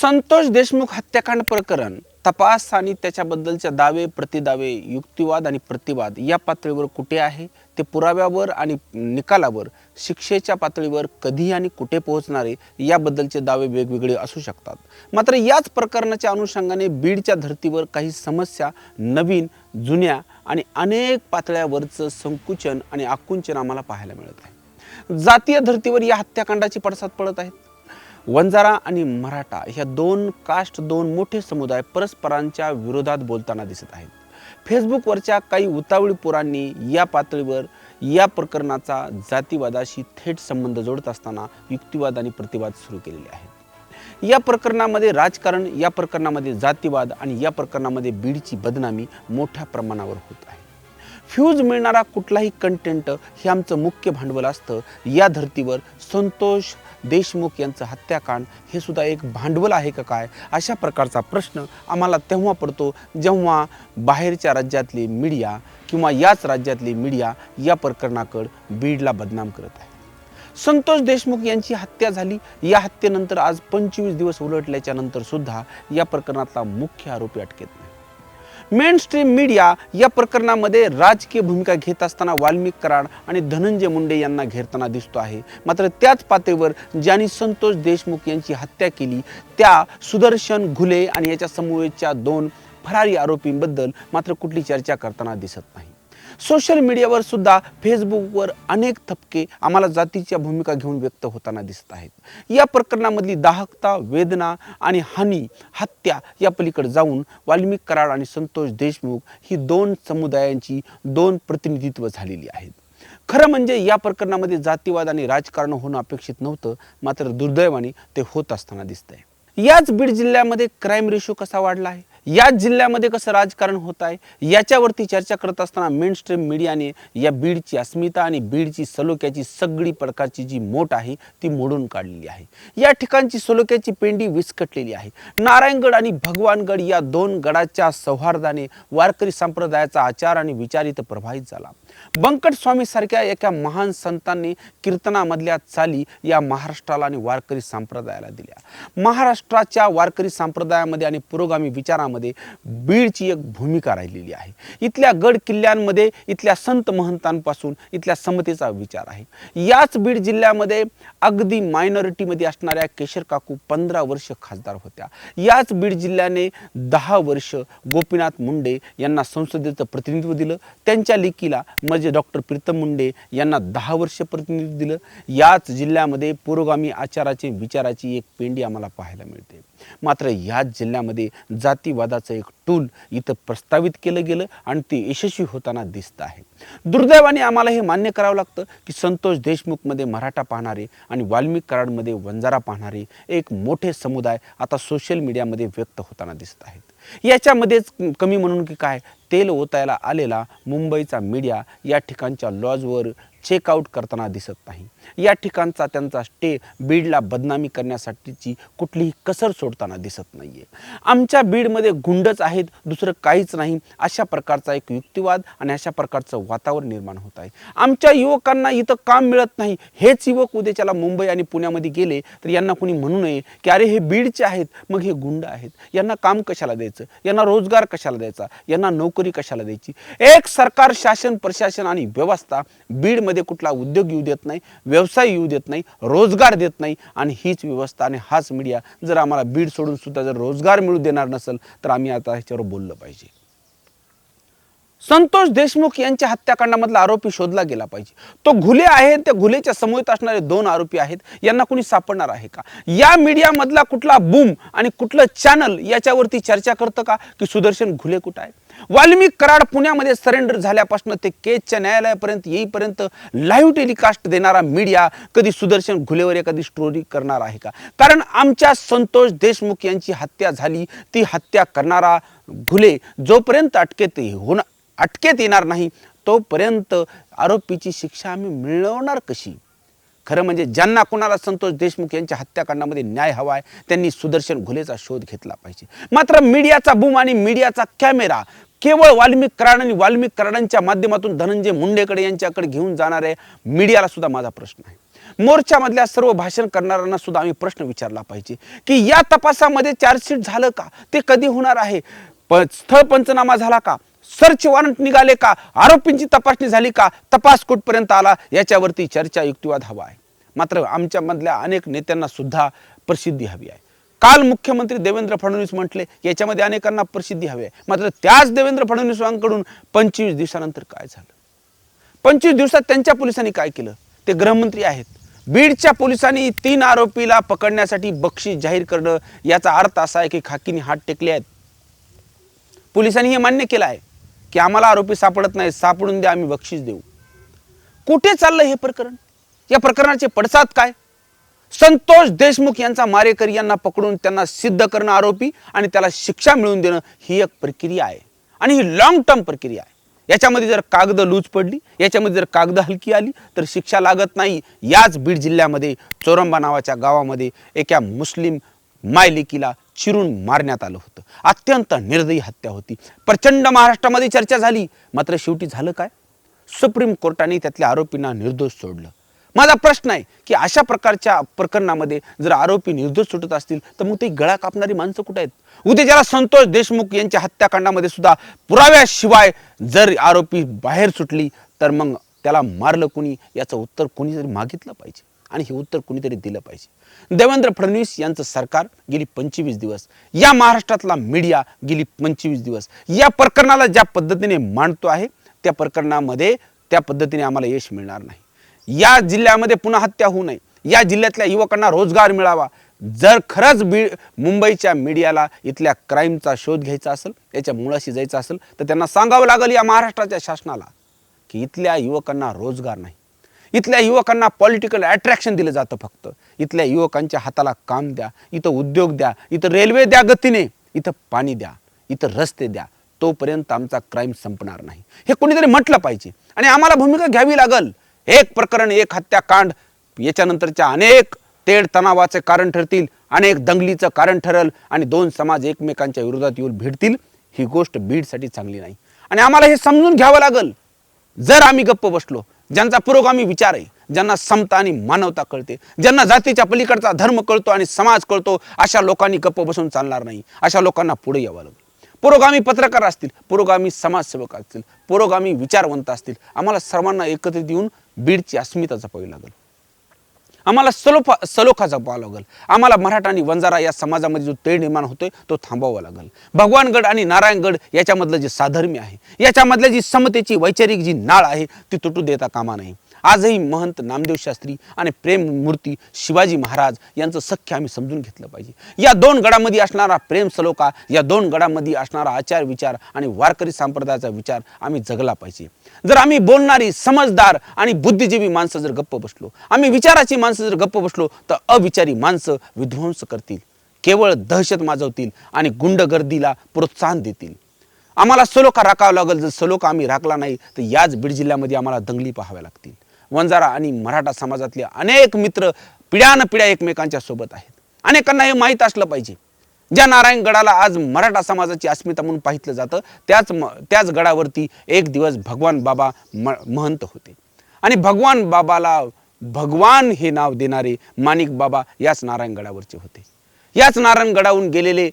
संतोष देशमुख हत्याकांड प्रकरण तपास आणि त्याच्याबद्दलच्या दावे प्रतिदावे युक्तिवाद आणि प्रतिवाद या पातळीवर कुठे आहे? ते पुराव्यावर आणि निकालावर शिक्षेच्या पातळीवर कधी आणि कुठे पोहोचणारे याबद्दलचे दावे वेगवेगळे असू शकतात. मात्र याच प्रकरणाच्या अनुषंगाने बीडच्या धर्तीवर काही समस्या नवीन जुन्या आणि अनेक पातळ्यावरचं संकुचन आणि आकुंचन आम्हाला पाहायला मिळत आहे. जातीय धर्तीवर या हत्याकांडाचे पडसाद पडत आहेत. वंजारा आणि मराठा ह्या दोन कास्ट दोन मोठे समुदाय परस्परांच्या विरोधात बोलताना दिसत आहेत. फेसबुकवरच्या काही उतावळी पोरांनी या पातळीवर या प्रकरणाचा जातीवादाशी थेट संबंध जोडत असताना युक्तिवाद आणि प्रतिवाद सुरू केलेले आहेत. या प्रकरणामध्ये राजकारण या प्रकरणामध्ये जातीवाद आणि या प्रकरणामध्ये बीडची बदनामी मोठ्या प्रमाणावर होत आहे. फ्यूज मिळणारा कुठलाही कंटेंट हे आमचं मुख्य भांडवल असतं. या धर्तीवर संतोष देशमुख यांचं हत्याकांड हे सुद्धा एक भांडवल आहे का काय? अशा प्रकारचा प्रश्न आम्हाला तेव्हा पडतो जेव्हा बाहेरच्या राज्यातली मीडिया किंवा याच राज्यातली मीडिया या प्रकरणाकडं बीडला बदनाम करत आहे. संतोष देशमुख यांची हत्या झाली. या हत्येनंतर आज पंचवीस दिवस उलटल्याच्या नंतर सुद्धा या प्रकरणातला मुख्य आरोपी अटकेत नाही. मेन स्ट्रीम मीडिया या प्रकरणामध्ये राजकीय भूमिका घेत असताना वाल्मिक कराड आणि धनंजय मुंडे यांना घेरताना दिसतो आहे. मात्र त्याच पातळीवर ज्यांनी संतोष देशमुख यांची हत्या केली त्या सुदर्शन घुले आणि याच्या समूहाच्या दोन फरारी आरोपींबद्दल मात्र कुठली चर्चा करताना दिसत नाही. सोशल मीडियावर सुद्धा फेसबुकवर अनेक थपके आम्हाला जातीच्या भूमिका घेऊन व्यक्त होताना दिसत आहेत. या प्रकरणामधली दाहकता वेदना आणि हानी हत्या या पलीकडे जाऊन वाल्मिक कराड आणि संतोष देशमुख ही दोन समुदायांची दोन प्रतिनिधित्व झालेली आहेत. खरं म्हणजे या प्रकरणामध्ये जातीवाद आणि राजकारण होणं अपेक्षित नव्हतं मात्र दुर्दैवाने ते होत असताना दिसतंय. याच बीड जिल्ह्यामध्ये क्राईम रेशो कसा वाढला आहे? याच जिल्ह्यामध्ये कसं राजकारण होत आहे याच्यावरती चर्चा करत असताना मेन स्ट्रीम मीडियाने या बीडची अस्मिता आणि बीडची सलोख्याची सगळी प्रकारची जी मोठ आहे ती मोडून काढलेली आहे. या ठिकाणची सलोख्याची पेंडी विस्कटलेली आहे. नारायणगड आणि भगवानगड या दोन गडाच्या सौहार्दाने वारकरी संप्रदायाचा आचार आणि विचार इथं प्रभावित झाला. बंकट स्वामीसारख्या एका महान संतांनी कीर्तनामधल्या चाली या महाराष्ट्राला आणि वारकरी संप्रदायाला दिल्या. महाराष्ट्राच्या वारकरी संप्रदायामध्ये आणि पुरोगामी विचारामध्ये बीडची एक भूमिका राहिलेली आहे. इथल्या गड किल्ल्यांमध्ये इथल्या संत महंतांपासून इथल्या समतेचा विचार आहे. याच बीड जिल्ह्यामध्ये अगदी मायनॉरिटीमध्ये असणाऱ्या केशर काकू पंधरा वर्ष खासदार होत्या. याच बीड जिल्ह्याने दहा वर्ष गोपीनाथ मुंडे यांना संसदेचं प्रतिनिधित्व दिलं. त्यांच्या लेकीला म्हणजे डॉक्टर प्रीतम मुंडे यांना दहा वर्ष प्रतिनिधित्व दिलं याच जिल्ह्यामध्ये पुरोगामी आचाराची विचाराची एक पेंडी आम्हाला पाहायला मिळते. मात्र याच जिल्ह्यामध्ये जातीवादाचं एक टूल इथं प्रस्तावित केलं गेलं आणि ते यशस्वी होताना दिसत आहे. दुर्दैवाने आम्हाला हे मान्य करावं लागतं की संतोष देशमुखमध्ये मराठा पाहणारे आणि वाल्मिक कराडमध्ये वंजारा पाहणारे एक मोठे समुदाय आता सोशल मीडियामध्ये व्यक्त होताना दिसत आहेत. याच्यामध्येच कमी म्हणून की काय? तेल ओतायला आलेला मुंबईचा मीडिया या ठिकाणच्या लॉजवर चेकआउट करताना दिसत नाही. या ठिकाणचा त्यांचा स्टे बीडला बदनामी करण्यासाठीची कुठलीही कसर सोडताना दिसत नाही आहे आमच्या बीडमध्ये गुंडच आहेत दुसरं काहीच नाही. अशा प्रकारचा एक युक्तिवाद आणि अशा प्रकारचं वातावरण निर्माण होत आहे. आमच्या युवकांना इथं काम मिळत नाही. हेच युवक उद्याच्याला मुंबई आणि पुण्यामध्ये गेले तर यांना कोणी म्हणू नये की अरे हे बीडचे आहेत मग हे गुंड आहेत. यांना काम कशाला द्यायचं? यांना रोजगार कशाला द्यायचा? यांना नोकरी कशाला द्यायची? एक सरकार शासन प्रशासन आणि व्यवस्था बीडमध्ये कुठला उद्योग येऊ देत नाही व्यवसाय येऊ देत नाही रोजगार देत नाही आणि हीच व्यवस्था आणि हाच मीडिया जर आम्हाला बीड सोडून सुद्धा जर रोजगार मिळू देणार नसेल तर आम्ही आता ह्याच्यावर बोललं पाहिजे. संतोष देशमुख यांच्या हत्याकांडामधला आरोपी शोधला गेला पाहिजे. तो घुले आहे त्या घुलेच्या समोर असणारे दोन आरोपी आहेत. यांना कुणी सापडणार आहे का? या मीडियामधला कुठला बूम आणि कुठलं चॅनल याच्यावरती चर्चा करतं का? की सुदर्शन घुले कुठं आहे? वाल्मिक कराड पुण्यामध्ये सरेंडर झाल्यापासून ते केजच्या न्यायालयापर्यंत येईपर्यंत लाईव्ह टेलिकास्ट देणारा मीडिया कधी सुदर्शन घुलेवर एखादी स्टोरी करणार आहे का? कारण आमच्या संतोष देशमुख यांची हत्या झाली. ती हत्या करणारा घुले जोपर्यंत अटकेत होणं अटकेत येणार नाही तोपर्यंत आरोपीची शिक्षा आम्ही मिळवणार कशी? खरं म्हणजे ज्यांना कोणाला संतोष देशमुख यांच्या हत्याकांडामध्ये न्याय हवा आहे त्यांनी सुदर्शन घुलेचा शोध घेतला पाहिजे. मात्र मीडियाचा बूम आणि मीडियाचा कॅमेरा केवळ वाल्मिक कराड आणि वाल्मिक कराडांच्या माध्यमातून धनंजय मुंडेकडे यांच्याकडे घेऊन जाणाऱ्या मीडियाला सुद्धा माझा प्रश्न आहे. मोर्चामधल्या सर्व भाषण करणाऱ्यांना सुद्धा आम्ही प्रश्न विचारला पाहिजे की या तपासामध्ये चार्जशीट झालं का? ते कधी होणार आहे? प स्थळ पंचनामा झाला का? सर्च वॉरंट निघाले का? आरोपींची तपासणी झाली का? तपास कुठपर्यंत आला? याच्यावरती चर्चा युक्तिवाद हवा आहे. मात्र आमच्यामधल्या अनेक नेत्यांना सुद्धा प्रसिद्धी हवी आहे. काल मुख्यमंत्री देवेंद्र फडणवीस म्हटले याच्यामध्ये अनेकांना प्रसिद्धी हवी आहे. मात्र त्याच देवेंद्र फडणवीसांकडून पंचवीस दिवसानंतर काय झालं? पंचवीस दिवसात त्यांच्या पोलिसांनी काय केलं? ते गृहमंत्री आहेत. बीडच्या पोलिसांनी तीन आरोपीला पकडण्यासाठी बक्षीस जाहीर करणं याचा अर्थ असा आहे की खाकीने हात टेकले आहेत. पोलिसांनी हे मान्य केलं आहे. की आम्हाला आरोपी सापडत नाही सापडून द्या आम्ही बक्षीस देऊ. कुठे चाललं हे प्रकरण? या प्रकरणाचे पडसाद काय? संतोष देशमुख यांचा मारेकरी यांना पकडून त्यांना सिद्ध करणं आरोपी आणि त्याला शिक्षा मिळवून देणं ही एक प्रक्रिया आहे. आणि ही लॉंग टर्म प्रक्रिया आहे. याच्यामध्ये जर कागद लूज पडली याच्यामध्ये जर कागद हलकी आली तर शिक्षा लागत नाही. याच बीड जिल्ह्यामध्ये चोरंबा नावाच्या गावामध्ये एका मुस्लिम मायलिकीला चिरून मारण्यात आलं होतं. अत्यंत निर्दयी हत्या होती. प्रचंड महाराष्ट्रामध्ये चर्चा झाली. मात्र शेवटी झालं काय? सुप्रीम कोर्टाने त्यातल्या आरोपींना निर्दोष सोडलं. माझा प्रश्न आहे की अशा प्रकारच्या प्रकरणामध्ये जर आरोपी निर्दोष सुटत असतील तर मग ते गळा कापणारी माणसं कुठे आहेत? उद्या ज्याला संतोष देशमुख यांच्या हत्याकांडामध्ये सुद्धा पुराव्याशिवाय जर आरोपी बाहेर सुटली तर मग त्याला मारलं कुणी? याचं उत्तर कोणीतरी मागितलं पाहिजे. आणि हे उत्तर कुणीतरी दिलं पाहिजे. देवेंद्र फडणवीस यांचं सरकार गेली पंचवीस दिवस. या महाराष्ट्रातला मीडिया गेली पंचवीस दिवस. या प्रकरणाला ज्या पद्धतीने मांडतो आहे त्या प्रकरणामध्ये त्या पद्धतीने आम्हाला यश मिळणार नाही. या जिल्ह्यामध्ये पुन्हा हत्या होऊ नये. या जिल्ह्यातल्या युवकांना रोजगार मिळावा. जर खरंच बी मुंबईच्या मीडियाला इथल्या क्राईमचा शोध घ्यायचा असेल याच्या मुळाशी जायचं असेल तर त्यांना सांगावं लागेल या महाराष्ट्राच्या शासनाला की इथल्या युवकांना रोजगार नाही. इथल्या युवकांना पॉलिटिकल अट्रॅक्शन दिलं जातं फक्त. इथल्या युवकांच्या हाताला काम द्या इथं उद्योग द्या इथं रेल्वे द्या गतीने इथं पाणी द्या इथं रस्ते द्या. तोपर्यंत आमचा क्राईम संपणार नाही. हे कोणीतरी म्हटलं पाहिजे. आणि आम्हाला भूमिका घ्यावी लागल. एक प्रकरण एक हत्याकांड याच्यानंतरच्या अनेक तेढ तणावाचे कारण ठरतील अनेक दंगलीचं कारण ठरल आणि दोन समाज एकमेकांच्या विरोधात येऊन भिडतील. ही गोष्ट बीडसाठी चांगली नाही. आणि आम्हाला हे समजून घ्यावं लागल. जर आम्ही गप्प बसलो ज्यांचा पुरोगामी विचार आहे ज्यांना समता आणि मानवता कळते ज्यांना जातीच्या पलीकडचा धर्म कळतो आणि समाज कळतो अशा लोकांनी गप्प बसून चालणार नाही अशा लोकांना पुढे यावं लागेल. पुरोगामी पत्रकार असतील पुरोगामी समाजसेवक असतील पुरोगामी विचारवंत असतील आम्हाला सर्वांना एकत्रित येऊन बीडची अस्मिता जपावी लागेल. आम्हाला सलोफा सलोखा जपावा लागेल. आम्हाला मराठा आणि वंजारा या समाजामध्ये जो तेढ निर्माण होतोय तो थांबवावा लागेल. भगवानगड आणि नारायणगड याच्यामधलं जे साधर्म्य आहे याच्यामधल्या जी समतेची वैचारिक जी नाळ आहे ती तुटू देता कामा नाही आजही महंत नामदेव शास्त्री आणि प्रेम मूर्ती शिवाजी महाराज यांचं सख्य आम्ही समजून घेतलं पाहिजे. या दोन गडामध्ये असणारा प्रेम सलोका या दोन गडामध्ये असणारा आचार विचार आणि वारकरी संप्रदायाचा विचार आम्ही जगला पाहिजे. जर आम्ही बोलणारी समजदार आणि बुद्धिजीवी माणसं जर गप्प बसलो आम्ही विचाराची माणसं जर गप्प बसलो तर अविचारी माणसं विध्वंस करतील. केवळ दहशत माजवतील आणि गुंडगर्दीला प्रोत्साहन देतील. आम्हाला सलोखा राखावा लागेल जर सलोखा आम्ही राखला नाही तर याच बीड जिल्ह्यामध्ये आम्हाला दंगली पाहाव्या लागतील. वंजारा आणि मराठा समाजातले अनेक मित्र पिढ्यान पिढ्या एकमेकांच्या सोबत आहेत. अनेकांना हे माहीत असलं पाहिजे. ज्या नारायणगडाला आज मराठा समाजाची अस्मिता म्हणून पाहितलं जातं त्याच म त्याच गडावरती एक दिवस भगवान बाबा म महंत होते. आणि भगवान बाबाला भगवान हे नाव देणारे माणिक बाबा याच नारायणगडावरचे होते. याच नारायणगडाहून गेलेले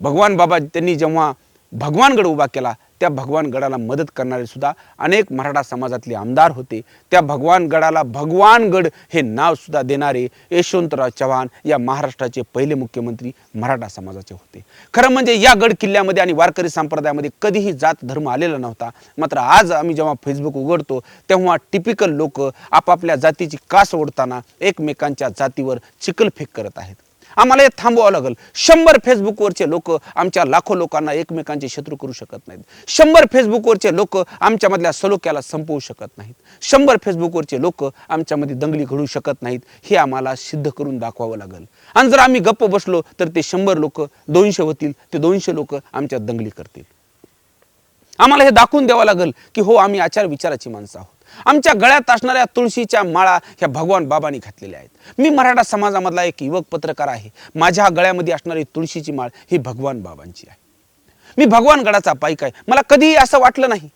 भगवान बाबा त्यांनी जेव्हा भगवानगड उभा केला त्या भगवानगडाला मदत करणारे सुद्धा अनेक मराठा समाजातले आमदार होते. त्या भगवानगडाला भगवानगड हे नावसुद्धा देणारे यशवंतराव चव्हाण या महाराष्ट्राचे पहिले मुख्यमंत्री मराठा समाजाचे होते. खरं म्हणजे या गड किल्ल्यामध्ये आणि वारकरी संप्रदायामध्ये कधीही जात धर्म आलेला नव्हता. मात्र आज आम्ही जेव्हा फेसबुक उघडतो तेव्हा टिपिकल लोक आपापल्या जातीची कास ओढताना एकमेकांच्या जातीवर चिखलफेक करत आहेत. आम्हाला हे थांबवावं लागेल. शंभर फेसबुकवरचे लोक आमच्या लाखो लोकांना एकमेकांचे शत्रू करू शकत नाहीत. शंभर फेसबुकवरचे लोक आमच्यामधल्या सलोख्याला संपवू शकत नाहीत. शंभर फेसबुकवरचे लोक आमच्यामध्ये दंगली घडू शकत नाहीत हे आम्हाला सिद्ध करून दाखवावं लागेल. आणि जर आम्ही गप्प बसलो तर ते शंभर लोक दोनशे होतील ते दोनशे लोक आमच्या दंगली करतील. आम्हाला हे दाखवून द्यावं लागेल की हो आम्ही आचार विचाराची माणसं आहोत. आमच्या गळ्यात असणाऱ्या तुळशीच्या माळा ह्या भगवान बाबांनी घातलेल्या आहेत. मी मराठा समाजामधला एक युवक पत्रकार आहे. माझ्या गळ्यामध्ये असणारी तुळशीची माळ ही भगवान बाबांची आहे. मी भगवान गडाचा पाईक आहे. मला कधीही असं वाटलं नाही की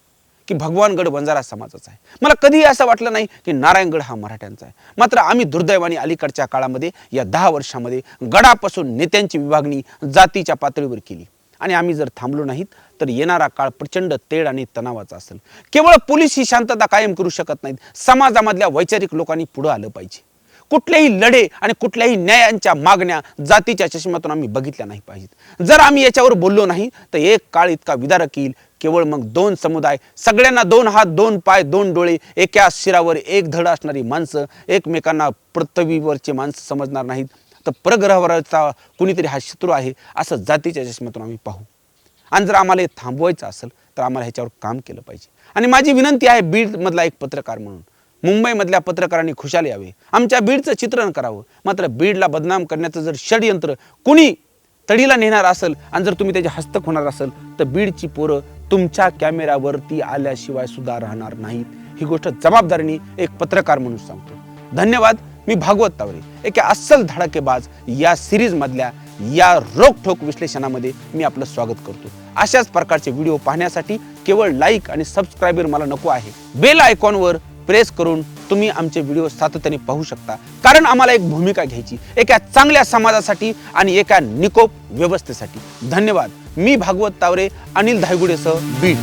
की भगवानगड बंजारा समाजाचा आहे. मला कधीही असं वाटलं नाही की नारायणगड हा मराठ्यांचा आहे. मात्र आम्ही दुर्दैवाने अलीकडच्या काळामध्ये या दहा वर्षामध्ये गडापासून नेत्यांची विभागणी जातीच्या पातळीवर केली. आणि आम्ही जर थांबलो नाहीत तर येणारा काळ प्रचंड तेढ आणि तणावाचा असेल. केवळ पोलीस ही शांतता कायम करू शकत नाहीत. समाजामधल्या वैचारिक लोकांनी पुढं आलं पाहिजे. कुठलेही लढे आणि कुठल्याही न्यायांच्या मागण्या जातीच्या चष्म्यातून आम्ही बघितल्या नाही पाहिजेत. जर आम्ही याच्यावर बोललो नाही तर एक काळ इतका विदारक येईल. केवळ मग दोन समुदाय सगळ्यांना दोन हात दोन पाय दोन डोळे एका शिरावर एक धड असणारी माणसं एकमेकांना पृथ्वीवरचे माणसं समजणार नाहीत. तर परग्रहावरचा कुणीतरी हा शत्रू आहे असं जातीच्या चष्म्यातून आम्ही पाहू. आणि जर आम्हाला हे थांबवायचं असेल तर आम्हाला ह्याच्यावर काम केलं पाहिजे. आणि माझी विनंती आहे बीडमधला एक पत्रकार म्हणून. मुंबईमधल्या पत्रकारांनी खुशाल यावे. आमच्या बीडचं चित्रण करावं. मात्र बीडला बदनाम करण्याचं जर षडयंत्र कुणी तडीला नेणार असेल आणि जर तुम्ही त्याचे हस्तक होणार असेल तर बीडची पोरं तुमच्या कॅमेऱ्यावरती आल्याशिवाय सुद्धा राहणार नाहीत. ही गोष्ट जबाबदारीने एक पत्रकार म्हणून सांगतो. धन्यवाद. मी भागवत तावरे. एका अस्सल धडाकेबाज या सिरीजमधल्या या रोखठोक विश्लेषणामध्ये मी आपलं स्वागत करतो. अशाच प्रकारचे व्हिडिओ पाहण्यासाठी केवळ लाईक आणि सबस्क्रायबर मला नको आहे. बेल आयकॉनवर प्रेस करून तुम्ही आमचे व्हिडिओ सातत्याने पाहू शकता. कारण आम्हाला एक भूमिका घ्यायची एका चांगल्या समाजासाठी आणि एका निकोप व्यवस्थेसाठी. धन्यवाद. मी भागवत तावरे अनिल धायगुडेसह बीड.